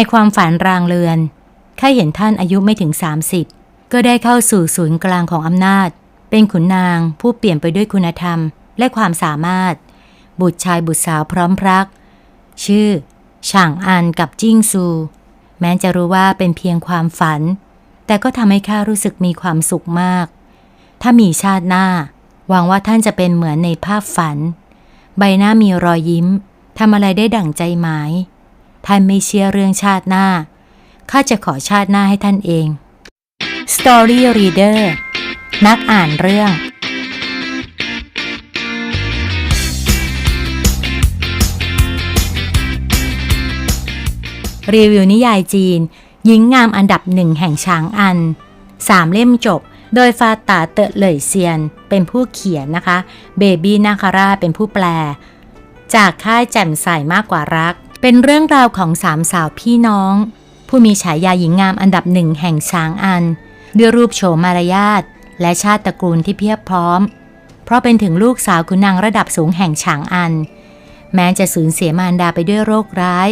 ในความฝันรางเรือนข้าเห็นท่านอายุไม่ถึง 30 ก็ได้เข้าสู่ศูนย์กลางของอำนาจ เป็นขุนนางผู้เปลี่ยนไปด้วยคุณธรรมและความสามารถ บุตรชายบุตรสาวพร้อมพรัก ชื่อ ช่างอันกับจิ้งซู แม้จะรู้ว่าเป็นเพียงความฝัน แต่ก็ทำให้ข้ารู้สึกมีความสุขมาก ถ้ามีชาติหน้า หวังว่าท่านจะเป็นเหมือนในภาพฝัน ใบหน้ามีรอยยิ้มทำอะไรได้ดั่งใจหมาย ท่านไม่เชื่อเรื่องชาติหน้า ข้าจะขอชาติหน้าให้ท่านเอง Story Reader นักอ่านเรื่อง รีวิวนิยายจีน หญิงงามอันดับหนึ่งแห่งช้างอัน สามเล่มจบ โดยฟาตาเตอะเหลยเซียน เป็นผู้เขียนนะคะ เบบี้นาคาร่าเป็นผู้แปล จากค่ายแจ่มใสมากกว่ารัก เป็นเรื่องราวของสามสาวพี่น้อง ผู้มีฉายาหญิงงามอันดับหนึ่งแห่งช้างอัน ด้วยรูปโฉมมารยาทและชาติตระกูลที่เพียบพร้อม เพราะเป็นถึงลูกสาวคุณนางระดับสูงแห่งฉางอัน แม้จะสูญเสียมารดาไปด้วยโรคร้าย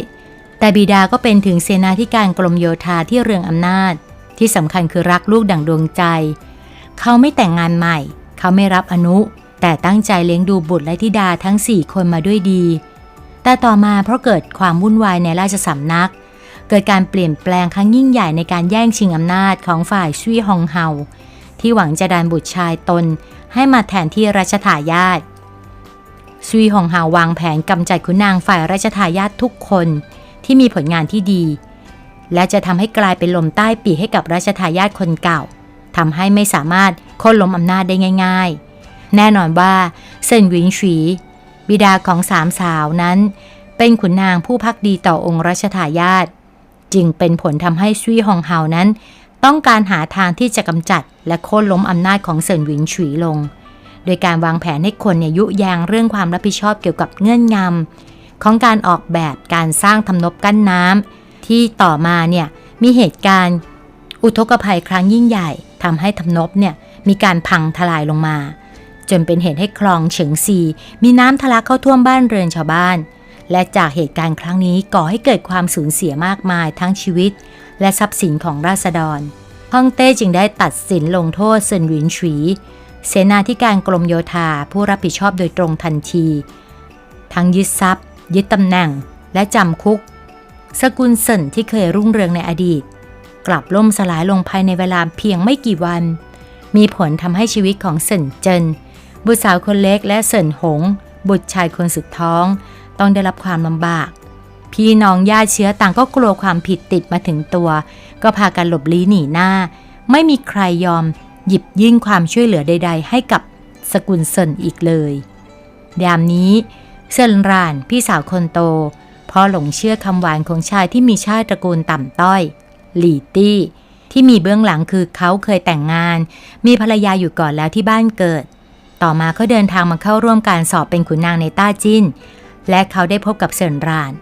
แต่บิดาก็เป็นถึงเสนาธิการกรมโยธาที่เรืองอำนาจ ที่สำคัญคือรักลูกดั่งดวงใจ เขาไม่แต่งงานใหม่ เขาไม่รับอนุ แต่ตั้งใจเลี้ยงดูบุตรและธิดาทั้งสี่คนมาด้วยดี แต่ต่อมาเพราะเกิดความวุ่นวายในราชสำนัก เกิดการเปลี่ยนแปลงครั้งยิ่งใหญ่ในการแย่งชิงอำนาจของฝ่ายชุยฮองเฮาที่หวังจะดันบุตรชายตนให้มาแทนที่รัชทายาทซุยฮองเฮาวางแผนกำจัดขุนนางฝ่ายรัชทายาททุกคนที่มีผลงานที่ดี และจะทำให้กลายเป็นลมใต้ปีให้กับรัชทายาทคนเก่าทำให้ไม่สามารถโค่นล้มอำนาจได้ง่าย ๆ แน่นอนว่าเซินหวินฉี บิดาของสามสาวนั้น เป็นขุนนางผู้พักดีต่อองค์รัชทายาทจึงเป็นผลทำให้ซุยฮองเฮานั้น ต้องการหาทางที่จะกำจัดและโค่นล้มอำนาจของเซินหวินฉีลง โดยการวางแผนให้คนเนี่ยยุยงเรื่องความรับผิดชอบเกี่ยวกับเงื่อนงำของการออกแบบการสร้างทำนบกั้นน้ำที่ต่อมาเนี่ยมีเหตุการณ์อุทกภัยครั้งยิ่งใหญ่ทำให้ทำนบเนี่ยมีการพังทลายลงมา จนเป็นเหตุให้คลองเฉิงซี มีน้ำทะลักเข้าท่วมบ้านเรือนชาวบ้าน และจากเหตุการณ์ครั้งนี้ก่อให้เกิดความสูญเสียมากมายทั้งชีวิต และทรัพย์สินของราษฎรฮ่องเต้จึงได้ตัดสินลงโทษเซินหวินฉีเสนาธิการกรมโยธาผู้รับผิดชอบโดยตรงทันที ทั้งยึดทรัพย์ ยึดตำแหน่ง และจำคุก สกุลเซินที่เคยรุ่งเรืองในอดีต กลับล่มสลายลงภายในเวลาเพียงไม่กี่วัน มีผลทำให้ชีวิตของเซินเจิน บุตรสาวคนเล็กและเซินหง บุตรชายคนสุดท้อง ต้องได้รับความลำบาก พี่น้องญาติเชื้อต่างก็กลัวความผิดติดมาถึงตัว ก็พากันหลบลี้หนีหน้า ไม่มีใครยอมหยิบยื่นความช่วยเหลือใด ๆ ให้กับสกุลเซินอีกเลยยามนี้เซินรานพี่สาวคนโตเพราะหลงเชื่อคำหวานของชายที่มีชาติตระกูลต่ำต้อย หลี่ตี้ ที่มีเบื้องหลังคือเขาเคยแต่งงาน มีภรรยาอยู่ก่อนแล้วที่บ้านเกิด ต่อมาเขาเดินทางมาเข้าร่วมการสอบเป็นขุนนางในต้าจินและเขาได้พบกับเซินราน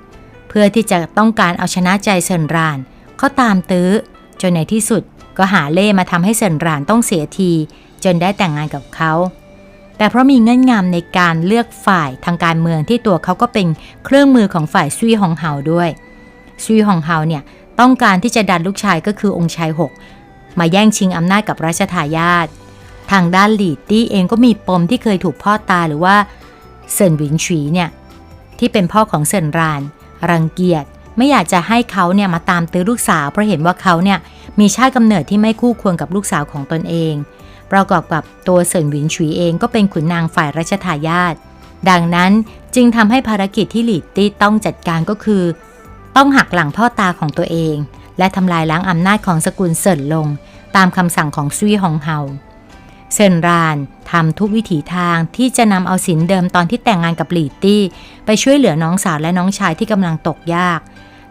เพื่อที่จะต้องการเอาชนะใจเซินรานเขาตามตื้อ จนในที่สุดก็หาเล่มาทำให้เซินรานต้องเสียที จนได้แต่งงานกับเขา แต่เพราะมีเงื่อนงำในการเลือกฝ่ายทางการเมืองที่ตัวเขาก็เป็นเครื่องมือของฝ่ายซุยฮองเฮาด้วยซุยฮองเฮาเนี่ยต้องการที่จะดันลูกชายก็คือองค์ชายหกมาแย่งชิงอำนาจกับรัชทายาท ทางด้านหลีตี้เองก็มีปมที่เคยถูกพ่อตาหรือว่าเซินหวินฉีเนี่ยที่เป็นพ่อของเซินราน รังเกียจไม่อยากจะให้เขาเนี่ยมาตามตื้อลูกสาว เพราะเห็นว่าเขาเนี่ยมีชาติกำเนิดที่ไม่คู่ควรกับลูกสาวของตนเอง ประกอบกับตัวเซินหวินฉีเองก็เป็นขุนนางฝ่ายรัชทายาทดังนั้นจึงทำให้ภารกิจที่หลีตี้ต้องจัดการก็คือ ต้องหักหลังพ่อตาของตัวเอง และทำลายล้างอำนาจของสกุลเซินลง ตามคำสั่งของซุยฮองเฮา เซนรานทำทุกวิถีทางที่จะนำเอาสินเดิมตอนที่แต่งงานกับหลีตี้ ไปช่วยเหลือน้องสาวและน้องชายที่กำลังตกยาก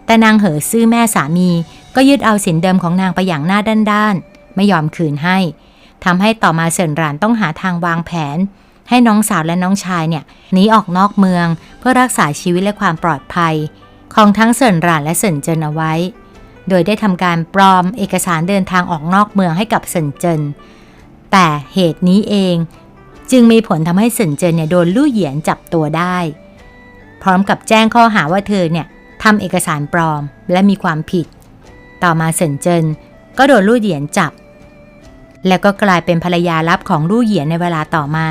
แต่นางเหอซื่อแม่สามี ก็ยึดเอาสินเดิมของนางไปอย่างหน้าด้านๆ ไม่ยอมคืนให้ทำให้ต่อมาเซนรานต้องหาทางวางแผน ให้น้องสาวและน้องชายเนี่ยหนีออกนอกเมืองเพื่อรักษาชีวิตและความปลอดภัย ของทั้งเซินรานและเซินเจินเอาไว้ โดยได้ทำการปลอมเอกสารเดินทางออกนอกเมืองให้กับเซินเจิน แต่เหตุนี้เอง จึงมีผลทำให้เซินเจินเนี่ยโดนลู่เหยียนจับตัวได้ พร้อมกับแจ้งข้อหาว่าเธอเนี่ยทำเอกสารปลอมและมีความผิด ต่อมาเซินเจินก็โดนลู่เหยียนจับ แล้วก็กลายเป็นภรรยาลับของลู่เหยียนในเวลาต่อมา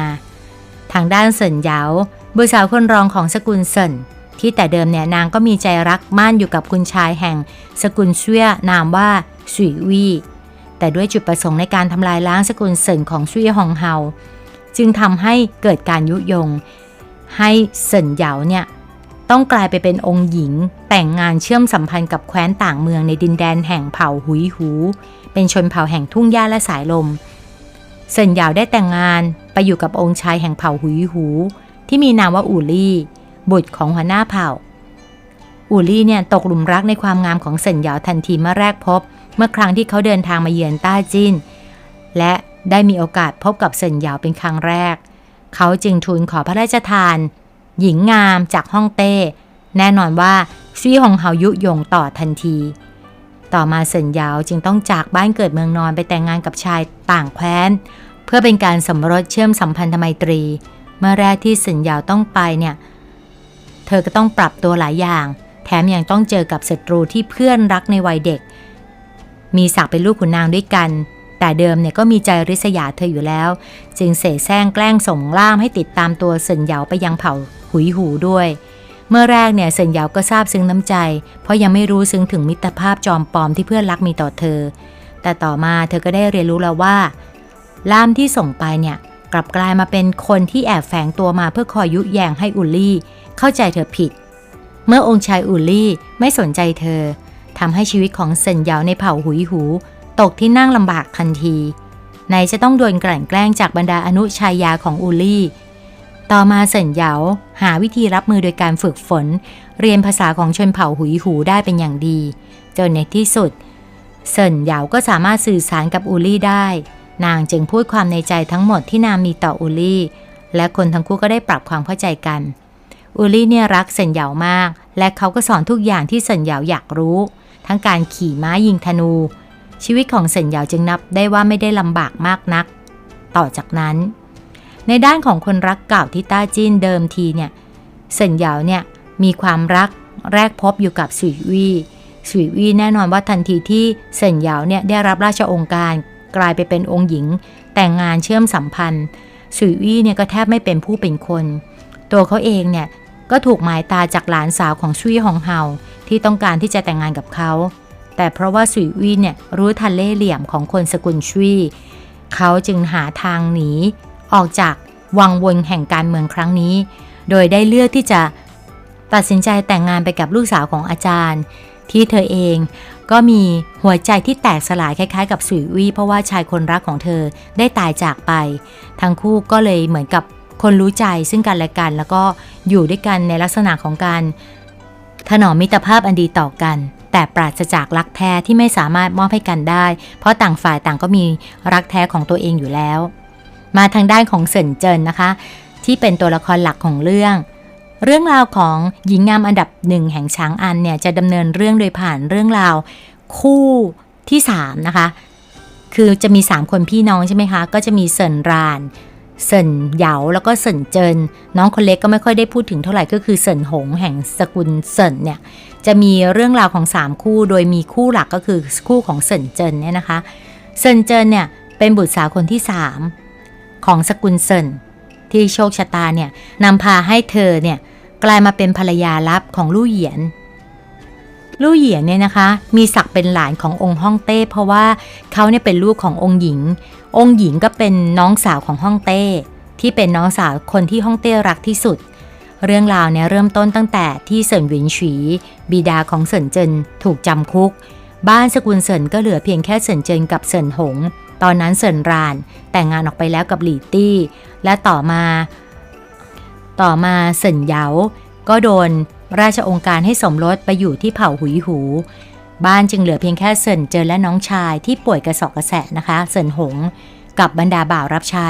ทางด้านเซินเหยาบุตรสาวคนรองของสกุลเซินที่แต่เดิมเนี่ยนางก็มีใจรักมั่นอยู่กับคุณชายแห่ง สกุลเชื่อนามว่าสุยวี แต่ด้วยจุดประสงค์ในการทำลายล้างสกุลเซินของซุยฮองเฮาจึงทำให้เกิดการยุยง ให้เซินเหยาเนี่ยต้องกลายไปเป็นองค์หญิง แต่งงานเชื่อมสัมพันธ์กับแคว้นต่างเมืองในดินแดนแห่งเผ่าหุยหู เป็นชนเผ่าแห่งทุ่งหญ้าและสายลม เซินเหยาได้แต่งงานไปอยู่กับองค์ชายแห่งเผ่าหุยหู ที่มีนามว่าอูลี่ บุตรของหัวหน้าเผ่าอูลี่เนี่ยตกหลุมรักในความงามของเซินเหยาทันทีเมื่อแรกพบเเมื่อครั้งที่เขาเดินทางมาเยือนต้าจินและได้มีโอกาสพบกับเซินหยาวเป็นครั้งแรก เขาจึงทูลขอพระราชทาน หญิงงามจากฮ่องเต้ แน่นอนว่าซี่หงเฮายุยงต่อทันที ต่อมาเซินหยาวจึงต้องจากบ้านเกิดเมืองนอนไปแต่งงานกับชายต่างแคว้น เพื่อเป็นการสมรสเชื่อมสัมพันธไมตรี เมื่อแรกที่เซินหยาวต้องไปเนี่ย เธอก็ต้องปรับตัวหลายอย่าง แถมยังต้องเจอกับศัตรูที่เพื่อนรักในวัยเด็ก มีศักดิ์เป็นลูกขุนนางด้วยกัน แต่เดิมเนี่ยก็มีใจริษยาเธออยู่แล้ว จึงเสแสร้งแกล้งส่งล่ามให้ติดตามตัวเซินเหยาไปยังเผ่าหุยหูด้วย เมื่อแรกเนี่ยเซินเหยาก็ทราบซึ้งน้ำใจ เพราะยังไม่รู้ซึ้งถึงมิตรภาพจอมปลอมที่เพื่อนรักมีต่อเธอ แต่ต่อมาเธอก็ได้เรียนรู้แล้วว่า ล่ามที่ส่งไปเนี่ยกลับกลายมาเป็นคนที่แอบแฝงตัวมาเพื่อคอยยุแยงให้อุลลี่ เข้าใจเธอผิด เมื่อองค์ชายอุลลี่ไม่สนใจเธอ ทำให้ชีวิตของเซินเหยาในเผ่าหุยหู ตกที่นั่งลำบากทันทีไหนจะต้องโดนกลั่นแกล้งจากบรรดาอนุชายาของอุลลี่ ต่อมาเซินเหยาหาวิธีรับมือโดยการฝึกฝน เรียนภาษาของชนเผ่าหุยหูได้เป็นอย่างดี จนในที่สุดเซินเหยาก็สามารถสื่อสารกับอูลี่ได้ นางจึงพูดความในใจทั้งหมดที่นางมีต่ออูลี่ และคนทั้งคู่ก็ได้ปรับความเข้าใจกันอูลี่เนี่ยรักเซินเหยามาก และเขาก็สอนทุกอย่างที่เซินเหยาอยากรู้ ทั้งการขี่ม้ายิงธนู ชีวิตของเซินเหยาจึงนับได้ว่าไม่ได้ลำบากมากนัก ต่อจากนั้น ในด้านของคนรักเก่าที่ต้าจินเดิมทีเนี่ยเซินเหยาเนี่ยมีความรักแรกพบอยู่กับสุยวี่สุยวี่แน่นอนว่าทันทีที่เซินเหยาเนี่ยได้รับราชองค์การกลายไปเป็นองค์หญิง แต่งงานเชื่อมสัมพันธ์สุยวี่เนี่ยก็แทบไม่เป็นผู้เป็นคน ตัวเขาเองเนี่ย ก็ถูกหมายตาจากหลานสาวของชุยฮองเฮาที่ต้องการที่จะแต่งงานกับเขา แต่เพราะว่าสุยวี่เนี่ยรู้ทันเล่เหลี่ยมของคนสกุลชุยเขาจึงหาทางหนี ออกจากวังวนแห่งการเมืองครั้งนี้ โดยได้เลือกที่จะตัดสินใจแต่งงานไปกับลูกสาวของอาจารย์ ที่เธอเองก็มีหัวใจที่แตกสลายคล้ายๆ กับสุยวี่เพราะว่าชายคนรักของเธอได้ตายจากไป ทั้งคู่ก็เลยเหมือนกับ คนรู้ใจซึ่งกันและกัน แล้วก็อยู่ด้วยกันในลักษณะของการถนอมมิตรภาพอันดีต่อกัน แต่ปราศจากรักแท้ที่ไม่สามารถมอบให้กันได้ เพราะต่างฝ่ายต่างก็มีรักแท้ของตัวเองอยู่แล้ว มาทางด้านของเซินเจินนะคะ ที่เป็นตัวละครหลักของเรื่อง เรื่องราวของหญิงงามอันดับหนึ่งแห่งช้างอันเนี่ยจะดำเนินเรื่องโดยผ่านเรื่องราวคู่ที่3นะคะ คือจะมี 3 คนพี่น้องใช่ไหมคะ ก็จะมีเซินราน เซินเหยาแล้วก็เซินเจิน น้องคนเล็กก็ไม่ค่อยได้พูดถึงเท่าไหร่ก็คือเซินหงแห่งสกุลเซินเนี่ยจะมีเรื่องราวของ 3 คู่โดยมีคู่หลักก็คือคู่ของเซินเจินเนี่ยนะคะเซินเจินเนี่ยเป็นบุตรสาวคนที่ 3 ของสกุลเซินที่โชคชะตาเนี่ยนำพาให้เธอเนี่ยกลายมาเป็นภรรยาลับของลู่เหยียนลู่เหยียนเนี่ยนะคะมีศักดิ์เป็นหลานขององค์ฮ่องเต้เพราะว่าเขาเนี่ยเป็นลูกขององค์หญิง องค์หญิงก็เป็นน้องสาวของฮ่องเต้ ที่เป็นน้องสาวคนที่ฮ่องเต้รักที่สุด เรื่องราวเนี่ยเริ่มต้นตั้งแต่ที่เซินหวินฉีบิดาของเซินเจินถูกจำคุก บ้านสกุลเซินก็เหลือเพียงแค่เซินเจินกับเซินหง ตอนนั้นเซินรานแต่งงานออกไปแล้วกับหลี่ตี้ และต่อมา ต่อมาเซินเหยาก็โดนราชองค์การให้สมรสไปอยู่ที่เผ่าหุยหู บ้านจึงเหลือเพียงแค่เซินเจินและน้องชายที่ป่วยกระสอบกระแสะนะคะเซินหง กับบรรดาบ่าวรับใช้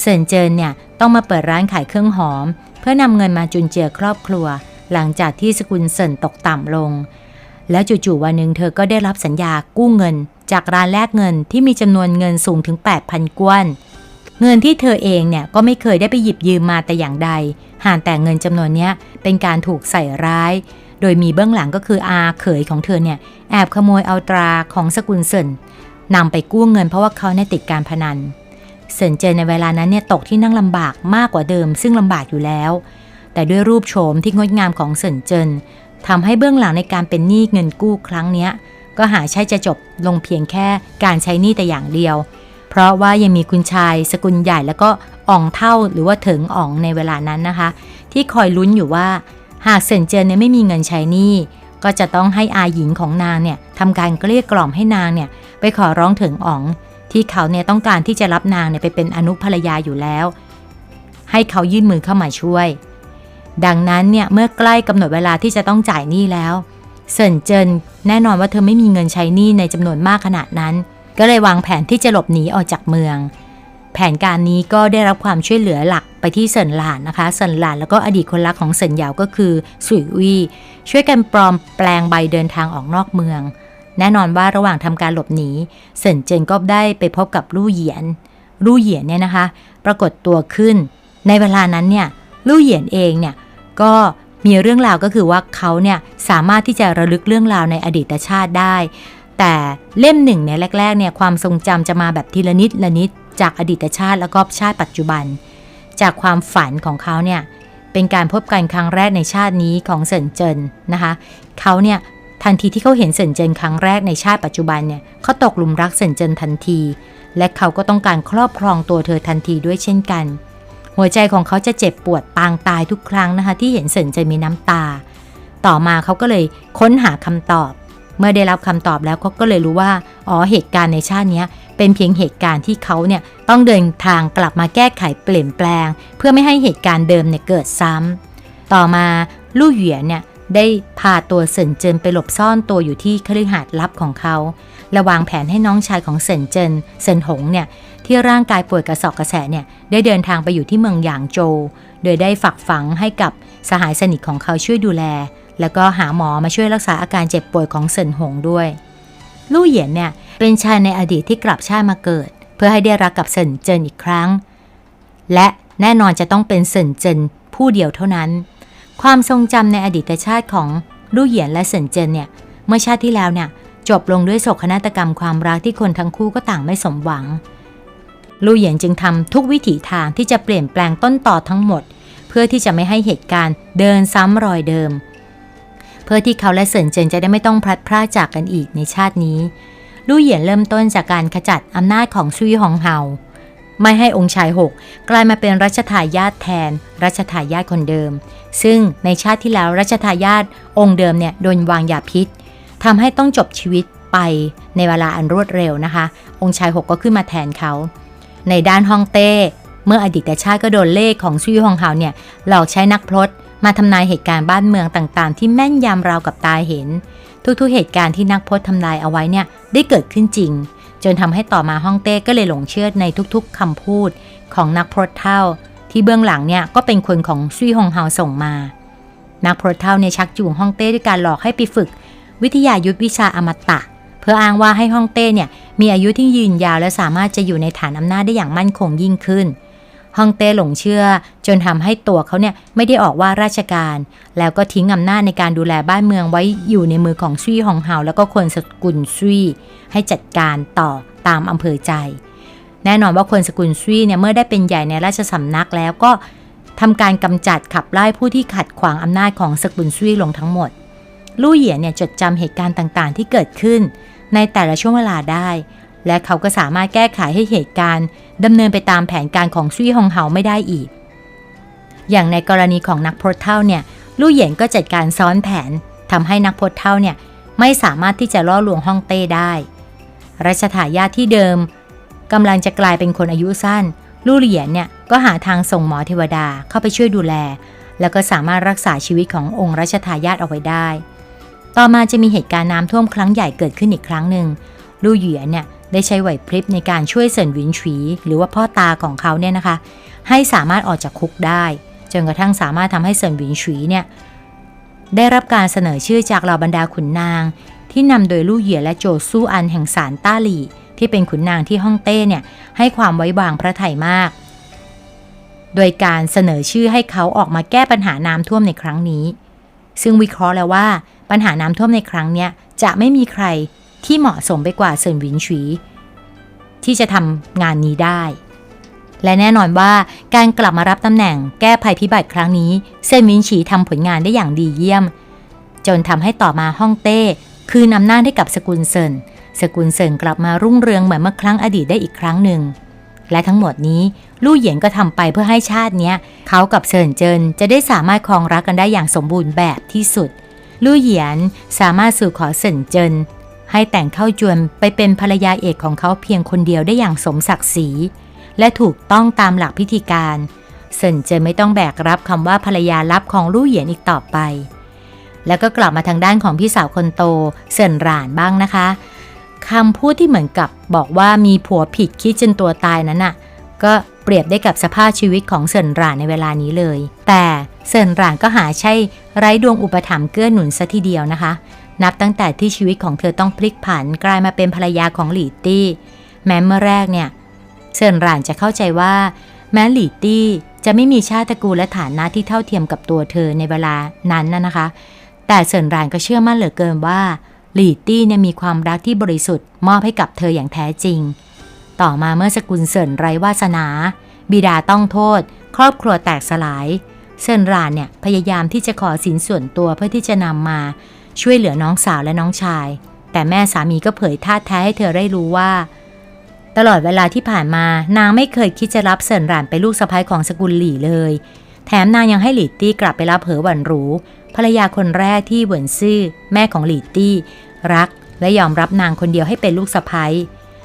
เซินเจินเนี่ยต้องมาเปิดร้านขายเครื่องหอม เพื่อนำเงินมาจุนเจือครอบครัว หลังจากที่สกุลเซินตกต่ำลง แล้วจู่ๆวันหนึ่งเธอก็ได้รับสัญญากู้เงิน จากร้านแลกเงินที่มีจำนวนเงินสูงถึง 8,000 กวน เงินที่เธอเองเนี่ยก็ไม่เคยได้ไปหยิบยืมมาแต่อย่างใด หากแต่เงินจำนวนนี้เป็นการถูกใส่ร้าย โดยมีเบื้องหลังก็คืออาเขยของเธอเนี่ยแอบขโมยเอาตราของสกุลเซินนำไปกู้เงินเพราะว่าเขาเนี่ยติดการพนัน เซินเจนในเวลานั้นเนี่ยตกที่นั่งลำบากมากกว่าเดิม ซึ่งลำบากอยู่แล้ว แต่ด้วยรูปโฉมที่งดงามของเซินเจินทำให้เบื้องหลังในการเป็นหนี้เงินกู้ครั้งนี้ก็หาใช่จะจบลงเพียงแค่การใช้หนี้แต่อย่างเดียว เพราะว่ายังมีคุณชายสกุลใหญ่แล้วก็อ่องเท่าหรือว่าเถิงอ่องในเวลานั้นนะคะ ที่คอยลุ้นอยู่ว่า หากเซินเจินเนี่ยไม่มีเงินใช้หนี้ก็จะต้องให้อาหญิงของนางเนี่ยทำการเกลี้ยกล่อมให้นางเนี่ยไปขอร้องเถิงอ่อง ที่เขาเนี่ยต้องการที่จะรับนางเนี่ยไปเป็นอนุภรรยาอยู่แล้ว ให้เขายื่นมือเข้ามาช่วย ดังนั้นเนี่ยเมื่อใกล้กำหนดเวลาที่จะต้องจ่ายหนี้แล้วเซินเจินแน่นอนว่าเธอไม่มีเงินใช้หนี้ในจำนวนมากขนาดนั้น ก็เลยวางแผนที่จะหลบหนีออกจากเมือง แผนการนี้ก็ได้รับความช่วยเหลือหลักไปที่เซินหลานนะคะเซินหลานแล้วก็อดีตคนรักของเซินเหยาก็คือสุยวีช่วยกันปลอมแปลงใบเดินทางออกนอกเมือง แน่นอนว่าระหว่างทำการหลบหนีเซินเจินก็ได้ไปพบกับลู่เหยียนลู่เหยียนเนี่ยนะคะ ปรากฏตัวขึ้น ในเวลานั้นเนี่ยลู่เหยียนเองเนี่ยก็มีเรื่องราวก็คือว่าเขาเนี่ยสามารถที่จะระลึกเรื่องราวในอดีตชาติได้ แต่เล่มหนึ่งเนี่ยแรกๆเนี่ยความทรงจำจะมาแบบทีละนิดละนิด จากอดีตชาติแล้วก็ชาติปัจจุบัน จากความฝันของเขาเนี่ยเป็นการพบกันครั้งแรกในชาตินี้ของเซินเจินนะคะเขาเนี่ยทันทีที่เขาเห็นเซินเจินครั้งแรกในชาติปัจจุบันเนี่ยเขาตกหลุมรักเซินเจินทันที และเขาก็ต้องการครอบครองตัวเธอทันทีด้วยเช่นกัน หัวใจของเขาจะเจ็บปวดปางตายทุกครั้งนะคะที่เห็นเซินเจินมีน้ำตา ต่อมาเขาก็เลยค้นหาคำตอบ เมื่อได้รับคำตอบแล้วเขาก็เลยรู้ว่า อ๋อ เหตุการณ์ในชาตินี้เป็นเพียงเหตุการณ์ที่เขาเนี่ยต้องเดินทางกลับมาแก้ไขเปลี่ยนแปลง เพื่อไม่ให้เหตุการณ์เดิมเนี่ยเกิดซ้ำต่อมาลู่เหยียนเนี่ยได้พาตัวเซินเจินไปหลบซ่อนตัวอยู่ที่คฤหาสน์ลับของเขา และวางแผนให้น้องชายของเซินเจินเซินหงเนี่ยที่ร่างกายป่วยกระสอบกระแสเนี่ยได้เดินทางไปอยู่ที่เมืองหยางโจวโดยได้ฝักฝังให้กับสหายสนิทของเขาช่วยดูแล แล้วก็หาหมอมาช่วยรักษาอาการเจ็บป่วยของเซินหงด้วย ลู่เหยียนเนี่ยเป็นชายในอดีตที่กลับชาติมาเกิด เพื่อให้ได้รักกับเซินเจินอีกครั้ง และแน่นอนจะต้องเป็นเซินเจินผู้เดียวเท่านั้น ความทรงจำในอดีตชาติของลู่เหยียนและเซินเจินเนี่ยเมื่อชาติที่แล้วเนี่ยจบลงด้วยโศกนาฏกรรมความรักที่คนทั้งคู่ก็ต่างไม่สมหวัง ลู่เหยียนจึงทำทุกวิถีทางที่จะเปลี่ยนแปลงต้นต่อทั้งหมด เพื่อที่จะไม่ให้เหตุการณ์เดินซ้ำรอยเดิม เพื่อที่เขาและเซินเจินจะได้ไม่ต้องพลัดพรากจากกันอีกในชาตินี้ลู่เหยียนเริ่มต้นจากการขจัดอำนาจของซุยฮองเฮาไม่ให้องค์ชายหกกลายมาเป็นรัชทายาทแทน รัชทายาทคนเดิม ซึ่งในชาติที่แล้วรัชทายาทองค์เดิมเนี่ยโดนวางยาพิษทำให้ต้องจบชีวิตไปในเวลาอันรวดเร็วนะคะ องค์ชายหกก็ขึ้นมาแทนเขา ในด้านฮ่องเต้ เมื่ออดีตชาติก็โดนเลขของซุยฮองเฮาเนี่ยหลอกใช้นักพรต มาทำนายเหตุการณ์บ้านเมืองต่างๆ ที่แม่นยำราวกับตาเห็น ทุกๆ เหตุการณ์ที่นักพจน์ทำนายเอาไว้เนี่ยได้เกิดขึ้นจริง จนทำให้ต่อมาฮ่องเต้ก็เลยหลงเชื่อในทุกๆคำพูดของนักพรตเท่า ที่เบื้องหลังเนี่ยก็เป็นคนของซุยฮงเฮาส่งมา นักพรตเท่าเนี่ยชักจูงฮ่องเต้ด้วยการหลอกให้ไปฝึก วิทยายุทธวิชาอมตะ เพื่ออ้างว่าให้ฮ่องเต้เนี่ยมีอายุที่ยืนยาวและสามารถจะอยู่ในฐานอำนาจได้อย่างมั่นคงยิ่งขึ้น ฮ่องเต้หลงเชื่อ จนทำให้ตัวเขาเนี่ยไม่ได้ออกว่าราชการ แล้วก็ทิ้งอำนาจในการดูแลบ้านเมืองไว้อยู่ในมือของซุยฮองเฮาแล้วก็คนสกุลซุยให้จัดการต่อตามอำเภอใจ แน่นอนว่าคนสกุลซุยเนี่ยเมื่อได้เป็นใหญ่ในราชสำนักแล้วก็ทำการกำจัดขับไล่ผู้ที่ขัดขวางอำนาจของสกุลซุยลงทั้งหมด ลู่เหยียนเนี่ยจดจำเหตุการณ์ต่างๆ ที่เกิดขึ้น ในแต่ละช่วงเวลาได้ และเขาก็สามารถแก้ไขให้เหตุการณ์ดำเนินไปตามแผนการของซุยฮงเฮาไม่ได้อีก อย่างในกรณีของนักพรตเท่าเนี่ยลู่เหยียนก็จัดการซ้อนแผนทำให้นักพรตเท่าเนี่ยไม่สามารถที่จะล่อลวงฮ่องเต้ได้ รัชทายาทที่เดิมกำลังจะกลายเป็นคนอายุสั้น ลู่เหยียนเนี่ยก็หาทางส่งหมอเทวดาเข้าไปช่วยดูแล แล้วก็สามารถรักษาชีวิตขององค์รัชทายาทเอาไว้ได้ ต่อมาจะมีเหตุการณ์น้ำท่วมครั้งใหญ่เกิดขึ้นอีกครั้งหนึ่ง ลู่เหยียนเนี่ย ได้ใช้ไหวพริบในการช่วยเซินหวินฉีหรือว่าพ่อตาของเขาเนี่ยนะคะ ให้สามารถออกจากคุกได้ จนกระทั่งสามารถทำให้เซินหวินฉีเนี่ยได้รับการเสนอชื่อจากเหล่าบรรดาขุนนาง ที่นำโดยลู่เหยียและโจสู้อันแห่งสารต้าหลี่ ที่เป็นขุนนางที่ฮ่องเต้เนี่ยให้ความไว้วางพระไถ่มาก โดยการเสนอชื่อให้เขาออกมาแก้ปัญหาน้ำท่วมในครั้งนี้ ซึ่งวิเคราะห์แล้วว่าปัญหาน้ำท่วมในครั้งเนี้ยจะไม่มีใคร ที่เหมาะสมไปกว่าเซินวินฉีที่จะทำงานนี้ได้ และแน่นอนว่าการกลับมารับตำแหน่งแก้ภัยพิบัติครั้งนี้ เซินวินฉีทำผลงานได้อย่างดีเยี่ยม จนทำให้ต่อมาฮ่องเต้คืนอำนาจให้กับสกุลเซินสกุลเซินกลับมารุ่งเรืองเหมือนเมื่อครั้งอดีตได้อีกครั้งหนึ่ง และทั้งหมดนี้ลู่เหยียนก็ทำไปเพื่อให้ชาติเนี้ยเขากับเซินเจินจะได้สามารถครองรักกันได้อย่างสมบูรณ์แบบที่สุด ลู่เหยียนสามารถสู่ขอเซินเจิน ให้แต่งเข้าจวนไปเป็นภรรยาเอกของเขาเพียงคนเดียวได้อย่างสมศักดิ์ศรี และถูกต้องตามหลักพิธีการเซินเจิไม่ต้องแบกรับคำว่าภรรยาลับของลู่เหยียนอีกต่อไป แล้วก็กลับมาทางด้านของพี่สาวคนโตเซินหรานบ้างนะคะคำพูดที่เหมือนกับบอกว่ามีผัวผิดคิดจนตัวตายนั้นน่ะก็เปรียบได้กับสภาพชีวิตของเซินหรานในเวลานี้เลย แต่เซินหรานก็หาใช่ไร้ดวงอุปถัมภ์เกื้อหนุนซะทีเดียวนะคะ นับตั้งแต่ที่ชีวิตของเธอต้องพลิกผันกลายมาเป็นภรรยาของหลีตี้ แม้เมื่อแรกเนี่ยเซินหรานจะเข้าใจว่า แม้หลีตี้จะไม่มีชาติตระกูลและฐานะที่เท่าเทียมกับตัวเธอในเวลานั้นน่ะนะคะ แต่เซินหรานก็เชื่อมั่นเหลือเกินว่าหลีตี้เนี่ยมีความรักที่บริสุทธิ์มอบให้กับเธออย่างแท้จริง ต่อมาเมื่อสกุลเซินไร้วาสนา บิดาต้องโทษ ครอบครัวแตกสลาย เซินรานเนี่ยพยายามที่จะขอสินส่วนตัวเพื่อที่จะนำมา ช่วยเหลือน้องสาวและน้องชาย แต่แม่สามีก็เผยท่าแท้ให้เธอได้รู้ว่า ตลอดเวลาที่ผ่านมานางไม่เคยคิดจะรับเซินรานเป็นลูกสะใภ้ของสกุลหลี่เลย แถมนางยังให้หลี่ตี้กลับไปรับเหอหวันหรูภรรยาคนแรกที่เหวินซื่อ แม่ของหลี่ตี้ รักและยอมรับนางคนเดียวให้เป็นลูกสะใภ้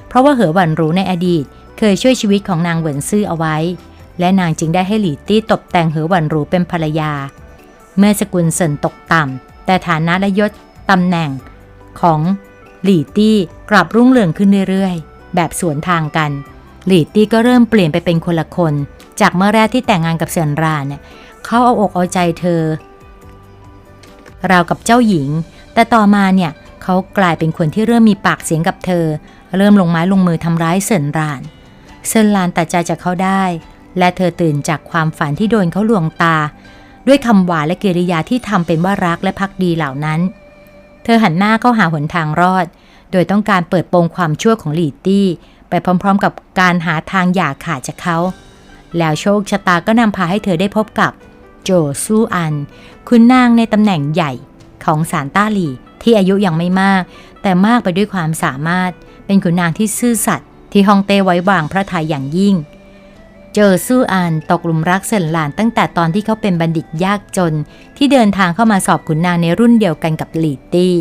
เพราะว่าเหอหวันหรูในอดีต เคยช่วยชีวิตของนางเหวินซื่อเอาไว้ และนางจึงได้ให้หลี่ตี้ตกแต่งเหอหวันหรูเป็นภรรยา เมื่อสกุลเซินตกต่ำ แต่ฐานะและยศตำแหน่งของหลี่ตี้กลับรุ่งเรืองขึ้นเรื่อยๆ แบบสวนทางกัน หลี่ตี้ก็เริ่มเปลี่ยนไปเป็นคนละคน จากเมื่อแรกที่แต่งงานกับเซินรานเนี่ยเขาเอาอกเอาใจเธอ ราวกับเจ้าหญิง แต่ต่อมาเนี่ยเขากลายเป็นคนที่เริ่มมีปากเสียงกับเธอ เริ่มลงไม้ลงมือทำร้ายเซินรานเซินรานตัดใจจากเขาได้ และเธอตื่นจากความฝันที่โดนเขาลวงตา ด้วยคำหวานและกิริยาที่ทำเป็นว่ารักและพักดีเหล่านั้น เธอหันหน้าเข้าหาหนทางรอด โดยต้องการเปิดโปงความชั่วของหลีตี้ ไปพร้อมๆ กับการหาทางอย่าขาดจากเขา แล้วโชคชะตาก็นำพาให้เธอได้พบกับโจสู้อัน คุณนางในตำแหน่งใหญ่ของสารต้าหลีที่อายุยังไม่มาก แต่มากไปด้วยความสามารถ เป็นขุนนางที่ซื่อสัตย์ที่ฮองเต้ไว้วางพระทัยอย่างยิ่ง เจอสู้อานตกหลุมรักเซินหลานตั้งแต่ตอนที่เขาเป็นบัณฑิตยากจน ที่เดินทางเข้ามาสอบขุนนางในรุ่นเดียวกันกับหลีตี้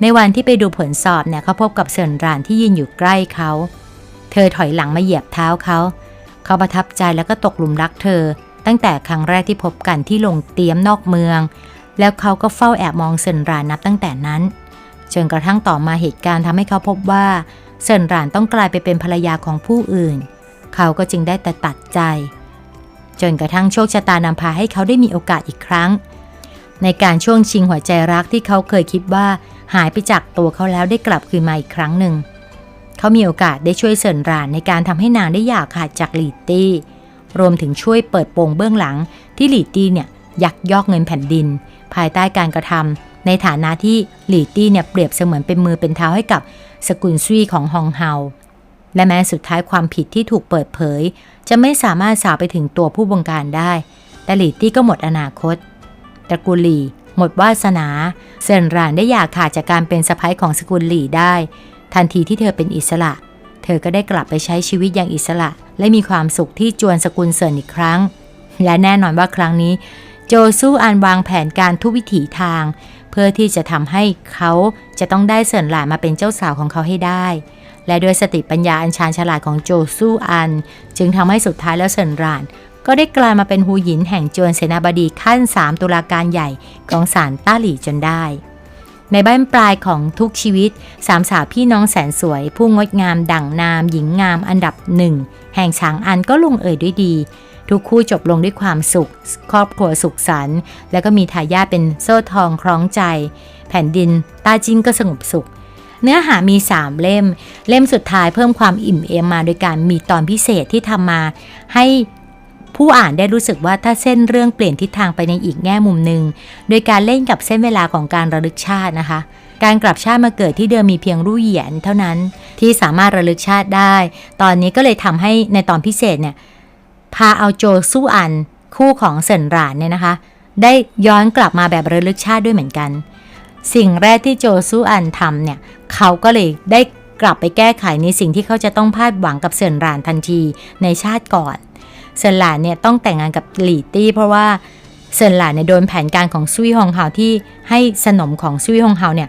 ในวันที่ไปดูผลสอบเนี่ยเขาพบกับเซินหลานที่ยืนอยู่ใกล้เขา เธอถอยหลังมาเหยียบเท้าเขา เขาประทับใจแล้วก็ตกหลุมรักเธอ ตั้งแต่ครั้งแรกที่พบกันที่ลงเตียมนอกเมือง แล้วเขาก็เฝ้าแอบมองเซินหลานนับตั้งแต่นั้นจนกระทั่งต่อมาเหตุการณ์ทำให้เขาพบว่าเซินหลานต้องกลายไปเป็นภรรยาของผู้อื่น เขาก็จึงได้แต่ตัดใจ จนกระทั่งโชคชะตานำพาให้เขาได้มีโอกาสอีกครั้ง ในการช่วงชิงหัวใจรักที่เขาเคยคิดว่าหายไปจากตัวเขาแล้วได้กลับคืนมาอีกครั้งหนึ่ง เขามีโอกาสได้ช่วยเซินรานในการทำให้นางได้หย่าขาดจากหลีตี้ รวมถึงช่วยเปิดโปงเบื้องหลังที่หลีตี้เนี่ยยักยอกเงินแผ่นดิน ภายใต้การกระทำในฐานะที่หลีตี้เนี่ยเปรียบเสมือนเป็นมือเป็นเท้าให้กับสกุลซุยของฮองเฮา และแม้สุดท้ายความผิดที่ถูกเปิดเผย จะไม่สามารถสาวไปถึงตัวผู้บงการได้ แต่หลีตี้ก็หมดอนาคต ตระกูลหลีหมดวาสนา เซินรานได้อยากขาดจากการเป็นสะพ้ยของสกุลหลีได้ ทันทีที่เธอเป็นอิสระ เธอก็ได้กลับไปใช้ชีวิตอย่างอิสระ และมีความสุขที่จวนสกุลเซินอีกครั้ง และแน่นอนว่าครั้งนี้ โจสู้อันวางแผนการทุกวิถีทาง เพื่อที่จะทำให้เขาจะต้องได้เซินหลานมาเป็นเจ้าสาวของเขาให้ได้ และด้วยสติปัญญาอันชาญฉลาดของโจสู้อัน จึงทำให้สุดท้ายแล้วเซินราน ก็ได้กลายมาเป็นฮูหยินแห่งจวนเสนาบดีขั้น 3 ตุลาการใหญ่ของศาลต้าหลี่จนได้ ในบ้านปลายของทุกชีวิตสามสาวพี่น้องแสนสวย ผู้งดงามดั่งนาม หญิงงามอันดับหนึ่งแห่งฉางอันก็ลงเอยด้วยดี ทุกคู่จบลงด้วยความสุข ครอบครัวสุขสันต์แล้วก็มีทายาทเป็นโซ่ทองคล้องใจ แผ่นดินต้าจินก็สงบสุข เนื้อหามี 3 เล่ม เล่มสุดท้ายเพิ่มความอิ่มเอมมาโดยการมีตอนพิเศษที่ทำมาให้ผู้อ่านได้รู้สึกว่าถ้าเส้นเรื่องเปลี่ยนทิศทางไปในอีกแง่มุมหนึ่งโดยการเล่นกับเส้นเวลาของการระลึกชาตินะคะ การกลับชาติมาเกิดที่เดิมมีเพียงรู่เหยียนเท่านั้นที่สามารถระลึกชาติได้ ตอนนี้ก็เลยทำให้ในตอนพิเศษเนี่ยพาเอาโจสู้อันคู่ของเซินหรานเนี่ยนะคะ ได้ย้อนกลับมาแบบระลึกชาติด้วยเหมือนกัน สิ่งแรกที่โจสู้อันทำเนี่ยเขาก็เลยได้กลับไปแก้ไขในสิ่งที่เขาจะต้องพลาดหวังกับเซินหรานทันทีในชาติก่อนเซินหลานเนี่ยต้องแต่งงานกับหลี่ตี้เพราะว่าเซินหลานเนี่ยโดนแผนการของซุยฮองเฮาที่ให้สนมของซุยฮองเฮาเนี่ย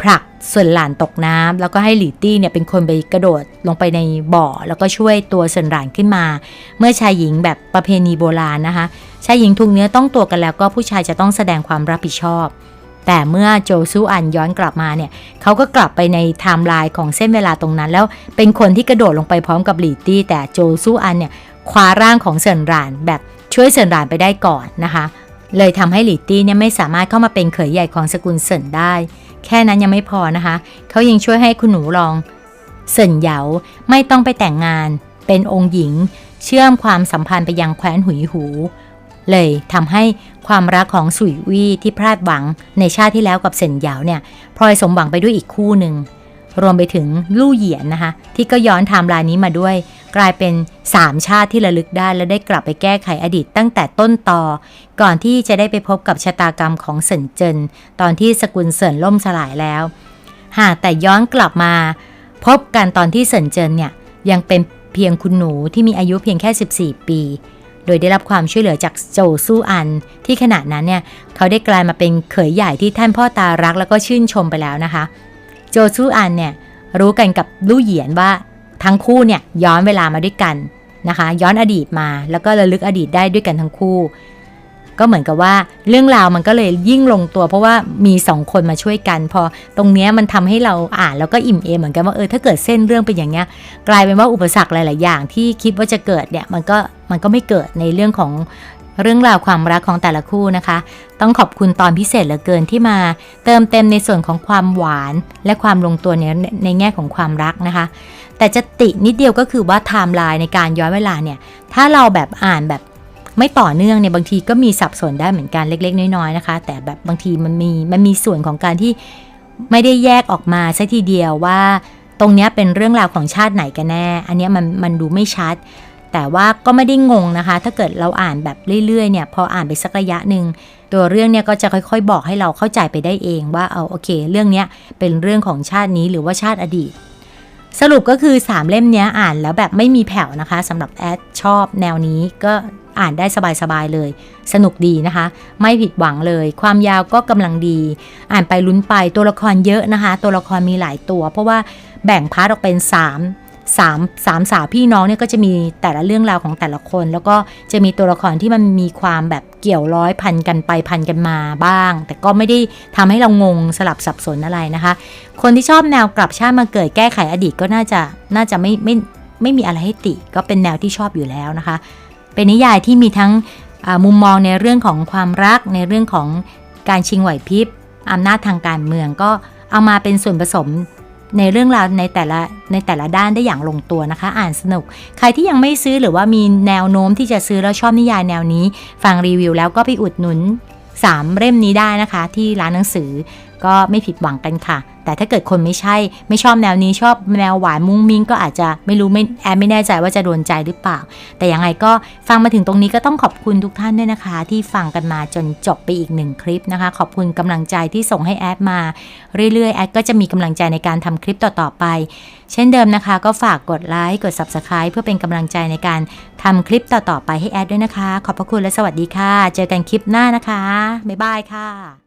ผลักเซินหลานตกน้ำแล้วก็ให้หลี่ตี้เนี่ยเป็นคนไปกระโดดลงไปในบ่อ แล้วก็ช่วยตัวเซินหลานขึ้นมา เมื่อชายหญิงแบบประเพณีโบราณนะคะ ชายหญิงถูกเนื้อต้องตัวกันแล้วก็ผู้ชายจะต้องแสดงความรับผิดชอบ แต่เมื่อโจซูอันย้อนกลับมาเนี่ยเขาก็กลับไปในไทม์ไลน์ของเส้นเวลาตรงนั้น แล้วเป็นคนที่กระโดดลงไปพร้อมกับหลีตี้ แต่โจซูอันเนี่ยคว้าร่างของเซินรานแบบช่วยเซินรานไปได้ก่อนนะคะ เลยทำให้หลีตี้เนี่ยไม่สามารถเข้ามาเป็นเขยใหญ่ของสกุลเซินได้ แค่นั้นยังไม่พอนะคะ เขายังช่วยให้คุณหนูรองเซินเหยาไม่ต้องไปแต่งงาน เป็นองค์หญิง เชื่อมความสัมพันธ์ไปยังแคว้นหุยหู เลยทำให้ ความรักของสุยวี่ที่พลาดหวังในชาติที่แล้วกับเซินเหยาเนี่ยพลอยสมหวังไปด้วยอีกคู่หนึ่งรวมไปถึงลู่เหยียนนะคะ ที่ก็ย้อนไทม์ไลน์นี้มาด้วย กลายเป็น 3 ชาติที่ระลึกได้ และได้กลับไปแก้ไขอดีตตั้งแต่ต้นต่อ ก่อนที่จะได้ไปพบกับชะตากรรมของเซินเจินตอนที่สกุลเซินล่มสลายแล้ว หากแต่ย้อนกลับมา พบกันตอนที่เซินเจินเนี่ยยังเป็นเพียงคุณหนูที่มีอายุเพียงแค่ 14 ปี โดยได้รับความช่วยเหลือจากโจซู่อัน ที่ขณะนั้นเนี่ยเขาได้กลายมาเป็นเขยใหญ่ที่ท่านพ่อตารักแล้วก็ชื่นชมไปแล้วนะคะ โจซูอันเนี่ยรู้กันกับลู่เหยียนว่าทั้งคู่เนี่ยย้อนเวลามาด้วยกันนะคะ ย้อนอดีตมาแล้วก็ระลึกอดีตได้ด้วยกันทั้งคู่ ก็เหมือนกับว่าเรื่องราวมันก็เลยยิ่งลงตัว เพราะว่ามีสองคนมาช่วยกัน พอตรงเนี้ยมันทำให้เราอ่านแล้วก็อิ่มเอมเหมือนกันว่าเออถ้าเกิดเส้นเรื่องเป็นอย่างเงี้ยกลายเป็นว่าอุปสรรคหลาย ๆ อย่างที่คิดว่าจะเกิดเนี่ยมันก็มันก็ไม่เกิดในเรื่องของเรื่องราวความรักของแต่ละคู่นะคะ ต้องขอบคุณตอนพิเศษเหลือเกินที่มา เติมเต็มในส่วนของความหวานและความลงตัวในในแง่ของความรักนะคะ แต่จะตินิดเดียวก็คือว่าไทม์ไลน์ในการย้อนเวลาเนี่ย ถ้าเราแบบอ่านแบบ ไม่ต่อเนื่องเนี่ยบางทีก็มีสับสนได้เหมือนกันเล็ก ๆ น้อยๆนะคะ แต่แบบบางทีมันมีมันมีส่วนของการที่ไม่ได้แยกออกมาซะทีเดียวว่า ตรงนี้เป็นเรื่องราวของชาติไหนกันแน่ อันนี้มันมันดูไม่ชัด แต่ว่าก็ไม่ได้งงนะคะ ถ้าเกิดเราอ่านแบบเรื่อยๆเนี่ยพออ่านไปสักระยะหนึ่งตัวเรื่องเนี่ยก็จะค่อยๆ บอกให้เราเข้าใจไปได้เองว่าเอาโอเค เรื่องเนี้ยเป็นเรื่องของชาตินี้หรือว่าชาติอดีตสรุปก็คือ 3 เล่มเนี้ยอ่านแล้วแบบไม่มีแผ่วนะคะสำหรับแอดชอบแนวนี้ก็ อ่านได้สบายๆเลย สนุกดีนะคะ ไม่ผิดหวังเลย ความยาวก็กำลังดี อ่านไปลุ้นไปตัวละครเยอะนะคะ ตัวละครมีหลายตัว เพราะว่าแบ่งพาร์ทออกเป็น3สามสามสาวพี่น้องเนี่ยก็จะมีแต่ละเรื่องราวของแต่ละคน แล้วก็จะมีตัวละครที่มันมีความแบบเกี่ยวร้อยพันกันไปพันกันมาบ้าง แต่ก็ไม่ได้ทำให้เรางงสลับสับสนอะไรนะคะ คนที่ชอบแนวกลับชาติมาเกิดแก้ไขอดีตก็น่าจะน่าจะไม่ไม่ไม่มีอะไรให้ติก็เป็นแนวที่ชอบอยู่แล้วนะคะ เป็นนิยายที่มีทั้งมุมมองในเรื่องของความรัก ในเรื่องของการชิงไหวพริบอำนาจทางการเมืองก็เอามาเป็นส่วนผสมในเรื่องราวในแต่ละในแต่ละด้านได้อย่างลงตัวนะคะ อ่านสนุก ใครที่ยังไม่ซื้อหรือว่ามีแนวโน้มที่จะซื้อแล้วชอบนิยายแนวนี้ ฟังรีวิวแล้วก็ไปอุดหนุน 3 เล่มนี้ได้นะคะ ที่ร้านหนังสือ ก็ไม่ผิดหวังกันค่ะ แต่ถ้าเกิดคนไม่ใช่ไม่ชอบแนวนี้ชอบแนวหวานมุ้งมิ้งก็อาจจะไม่รู้ไม่แอบไม่แน่ใจว่าจะโดนใจหรือเปล่า แต่ยังไงก็ฟังมาถึงตรงนี้ก็ต้องขอบคุณทุกท่านด้วยนะคะ ที่ฟังกันมาจนจบไปอีกหนึ่งคลิปนะคะ ขอบคุณกำลังใจที่ส่งให้แอดมา เรื่อยๆแอดก็จะมีกำลังใจในการทำคลิปต่อๆไป เช่นเดิมนะคะ ก็ฝากกดไลค์กด Subscribe เพื่อเป็นกำลังใจในการทำคลิปต่อๆไปให้แอดด้วยนะคะ ขอบพระคุณและสวัสดีค่ะ เจอกันคลิปหน้านะคะบ๊ายบายค่ะ